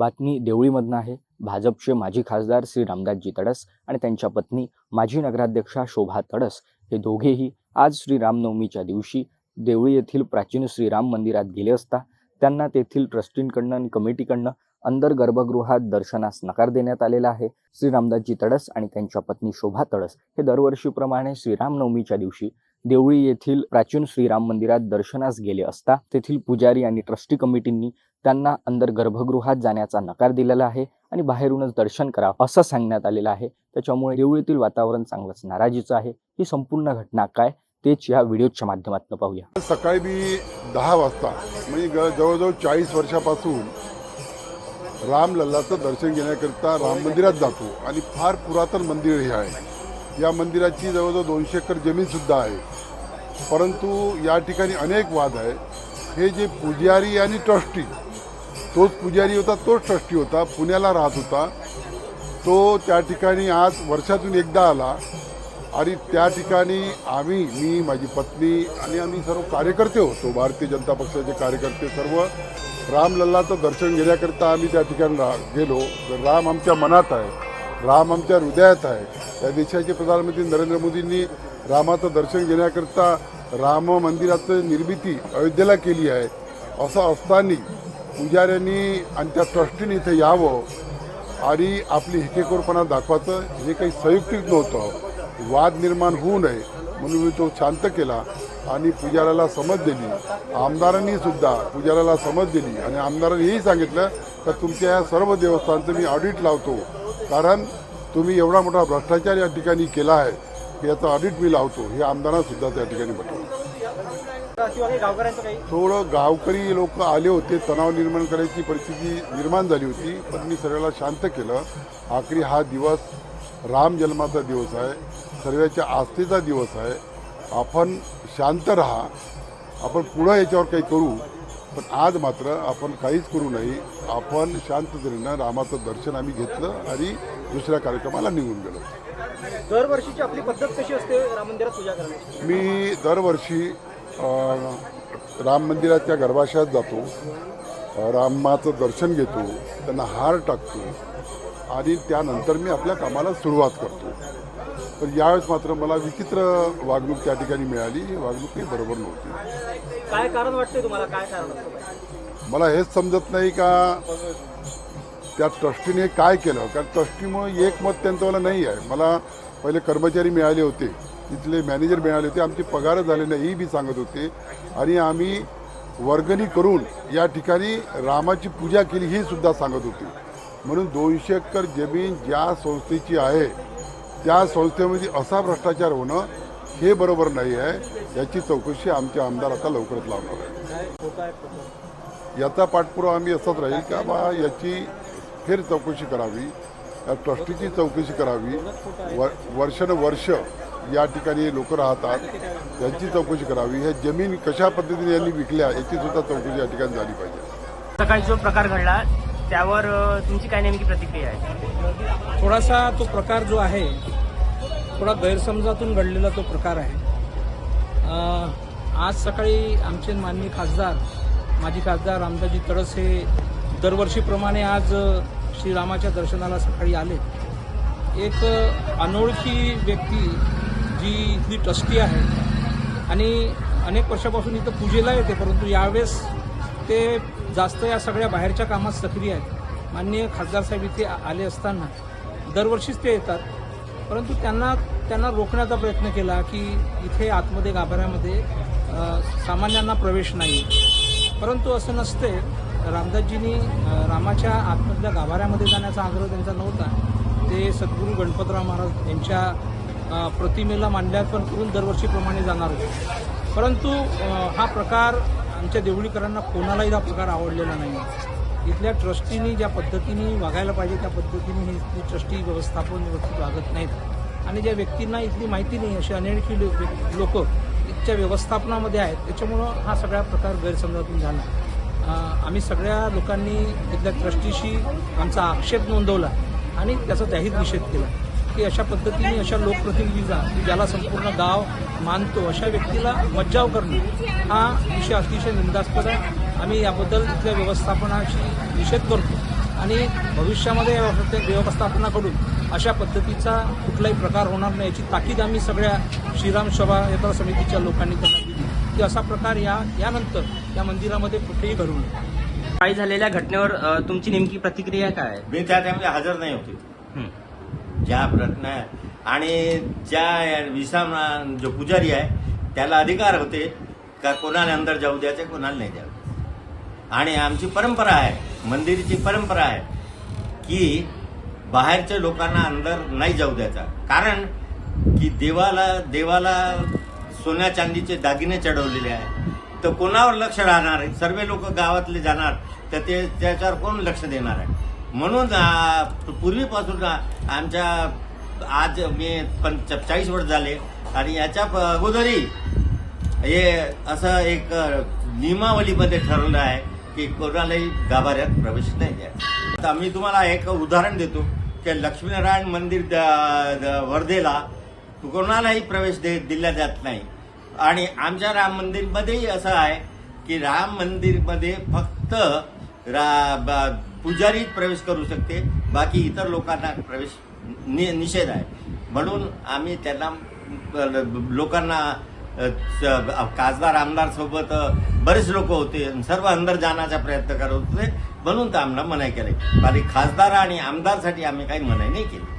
बातमी देवळीमधनं आहे. भाजपचे माजी खासदार श्री रामदासजी तडस आणि त्यांच्या पत्नी माजी नगराध्यक्षा शोभा तडस हे दोघेही आज श्री रामनवमीच्या दिवशी देवळी येथील प्राचीन श्रीराम मंदिरात गेले असता त्यांना तेथील ट्रस्टींकडनं आणि कमिटीकडनं अंदर गर्भगृहात दर्शनास नकार देण्यात आलेला आहे. श्री रामदासजी तडस आणि त्यांच्या पत्नी शोभा तडस हे दरवर्षीप्रमाणे श्रीरामनवमीच्या दिवशी देवळी येथील प्राचीन श्रीराम मंदिरात दर्शनास गेले असता तेथील पुजारी आणि ट्रस्टी कमिटींनी त्यांना अंदर गर्भगृहात जाण्याचा नकार दिलेला आहे आणि बाहेरूनच दर्शन करा असं सांगण्यात आलेलं आहे. त्याच्यामुळे देवळीतील वातावरण चांगलंच नाराजीचं आहे. ही संपूर्ण घटना काय तेच या व्हिडिओच्या माध्यमातून पाहूया. सकाळी मी दहा वाजता म्हणजे जवळजवळ चाळीस वर्षापासून रामलल्लाचं दर्शन घेण्याकरिता राम मंदिरात जातो आणि फार पुरातन मंदिर हे आहे. या मंदिराची जवळजवळ दोनशे एकर जमीनसुद्धा आहे. परंतु या ठिकाणी अनेक वाद आहे हे जे पुजारी आणि ट्रस्टी तोच पुजारी होता तोच ट्रस्टी होता पुण्याला राहत होता. तो त्या ठिकाणी आज वर्षातून एकदा आला आणि त्या ठिकाणी आम्ही मी माझी पत्नी आणि आम्ही सर्व कार्यकर्ते होतो. भारतीय जनता पक्षाचे कार्यकर्ते सर्व. रामलल्लाचं दर्शन घेण्याकरिता आम्ही त्या ठिकाणी रा गेलो. राम आमच्या मनात आहे. राम आमच्या हृदयात आहे. या देशाचे प्रधानमंत्री नरेंद्र मोदींनी रामाचं दर्शन घेण्याकरता राम मंदिराचं निर्मिती अयोध्येला केली आहे. असं असताना पुजाऱ्यांनी आणि त्या ट्रस्टीने इथे यावं आणि आपली हेकेखोरपणा दाखवायचं हे काही संयुक्तिक नव्हतं. वाद निर्माण होऊ नये म्हणून मी तो शांत केला आणि पुजाऱ्याला समज दिली. आमदारांनी सुद्धा पुजाऱ्याला समज दिली आणि आमदारांनी हेही सांगितलं का तुमच्या या सर्व देवस्थानचं मी ऑडिट लावतो. कारण तुम्ही एवढा मोठा भ्रष्टाचार या ठिकाणी केला आहे की याचं ऑडिट मी लावतो. हे आमदारांना सुद्धा त्या ठिकाणी म्हटलं थोडं गावकरी लोक आले होते तणाव निर्माण करायची परिस्थिती निर्माण झाली होती पण मी सर्वाला शांत केलं. आखरी हा दिवस राम जन्माचा दिवस आहे सर्वांच्या आस्थेचा दिवस आहे. आपण शांत राहा. आपण पुढं याच्यावर काही करू. पण आज मात्र आपण काहीच करू नये आपण शांततेनं रामाचं दर्शन आम्ही घेतलं आणि दुसऱ्या कार्यक्रमाला निघून गेलो. दरवर्षीची आपली पद्धत कशी असते राम मंदिरात पूजा करण्याची? मी दरवर्षी राम मंदिराच्या गर्भाशयात जातो. रामाचं दर्शन घेतो. त्यांना हार टाकतो. आणि त्यानंतर मी आपल्या कामाला सुरुवात करतो. पण यावेळेस मात्र मला विचित्र वागणूक त्या ठिकाणी मिळाली. ही वागणूक काही बरोबर नव्हती. काय कारण वाटते तुम्हाला? काय कारण मला हेच समजत नाही का त्या ट्रस्टीने काय केलं? कारण ट्रस्टीमुळे एक मत त्यांचं मला नाही आहे. मला पहिले कर्मचारी मिळाले होते. तिथले मॅनेजर मिळाले होते. आमचे पगार झाले नाही ही बी सांगत होते. आणि आम्ही वर्गणी करून या ठिकाणी रामाची पूजा केली ही सुद्धा सांगत होती. म्हणून दोनशे एकर जमीन ज्या संस्थेची आहे त्या संस्थेमध्ये असा भ्रष्टाचार होणं हे बरोबर नाही आहे. याची चौकशी आमचे आमदार आता लवकरच लावणार आहे. याचा पाठपुरावा आम्ही असाच राहील का? बा याची फेर चौकशी करावी. या ट्रस्टीची चौकशी करावी. व वर्षानुवर्ष या ठिकाणी लोक राहतात. यांची चौकशी करावी. ह्या जमीन कशा पद्धतीने यांनी विकल्या याची सुद्धा चौकशी या ठिकाणी झाली पाहिजे. सकाळी जो प्रकार घडला त्यावर तुमची काय नेमकी प्रतिक्रिया आहे? थोडासा तो प्रकार जो आहे थोडा गैरसमजातून घडलेला तो प्रकार आहे. आज सकाळी आमचे माननीय खासदार माजी खासदार रामदाजी तडस हे दरवर्षीप्रमाणे आज श्रीरामाच्या दर्शनाला सकाळी आले. एक अनोळखी व्यक्ती जी इथली ट्रस्टी आहे आणि अनेक वर्षापासून इथं पूजेला येते परंतु यावेळेस ते जास्त या सगळ्या बाहेरच्या कामात सक्रिय आहेत. माननीय खासदार साहेब इथे आले असताना दरवर्षीच ते येतात. परंतु त्यांना त्यांना रोखण्याचा प्रयत्न केला की इथे आतमध्ये गाभाऱ्यामध्ये सामान्यांना प्रवेश नाही. परंतु असं नसते. रामदासजींनी रामाच्या आतमधल्या गाभाऱ्यामध्ये जाण्याचा आग्रह त्यांचा नव्हता. ते सद्गुरू गणपतराव महाराज यांच्या प्रतिमेला मांडल्यार्पण करून दरवर्षीप्रमाणे जाणार होते. परंतु हा प्रकार आमच्या देवळीकरांना कोणालाही हा प्रकार आवडलेला नाही. इथल्या ट्रस्टीनी ज्या पद्धतीने वागायला पाहिजे त्या पद्धतीने ही इथली ट्रस्टी व्यवस्थापन व्यवस्थित वागत नाहीत. आणि ज्या व्यक्तींना इथली माहिती नाही अशी अनेक लोक इथच्या व्यवस्थापनामध्ये आहेत त्याच्यामुळं हा सगळा प्रकार गैरसमजातून झाला. आम्ही सगळ्या लोकांनी इथल्या ट्रस्टीशी आमचा आक्षेप नोंदवला आणि त्याचा जाहीर निषेध केला. की अशा पद्धतीने अशा लोकप्रतिनिधीचा की ज्याला संपूर्ण गाव मानतो अशा व्यक्तीला मज्जाव करणं हा विषय अतिशय निंदास्पद आहे. आम्ही याबद्दल इथल्या व्यवस्थापनाशी निषेध करतो. आणि भविष्यामध्ये प्रत्येक व्यवस्थापनाकडून अशा पद्धतीचा कुठलाही प्रकार होणार नाही याची ताकीद आम्ही सगळ्या श्रीराम सभा यात्रा समितीच्या लोकांनी त्यांना दिली. की असा प्रकार या यानंतर या मंदिरामध्ये कुठेही घडू नये. काही झालेल्या घटनेवर तुमची नेमकी प्रतिक्रिया काय आहे? मी त्या टाइमला हजर नाही होते. हं. ज्या आहे. आणि ज्या विसाम जो पुजारी आहे त्याला अधिकार होते का कोणाला अंदर जाऊ द्यायचे कोणाला नाही द्यावं आणि आमची परंपरा आहे मंदिराची परंपरा आहे की बाहेरच्या लोकांना अंदर नाही जाऊ द्यायचा. कारण की देवाला देवाला सोन्या चांदीचे दागिने चढवलेले आहे तर कोणावर लक्ष राहणार आहे? सर्व लोक गावातले जाणार तर ते त्याच्यावर कोण लक्ष देणार आहे? म्हणून पूर्वीपासून आमच्या आज मी पण चाळीस वर्ष झाले आणि याच्या अगोदरी अगोदरही हे असं एक नियमावलीमध्ये ठरवलं आहे की कोणालाही गाभाऱ्यात प्रवेश नाही द्या आता मी तुम्हाला एक उदाहरण देतो की लक्ष्मीनारायण मंदिर द- द- वर्धेला कोणालाही प्रवेश दे दिला जात नाही. आणि आमच्या राम मंदिरमध्येही असं आहे की राम मंदिरमध्ये फक्त रा पुजारीच पुजारी प्रवेश करू शकते बाकी इतर लोकांना प्रवेश नि निषेध आहे. म्हणून आम्ही त्यांना लोकांना खासदार आमदार सोबत बरेच लोक होते सर्व अंदर जाण्याचा प्रयत्न करत होते म्हणून तर आम्हाला मनाई केले. बाकी खासदार आणि आमदारसाठी आम्ही काही मनाई नाही केली.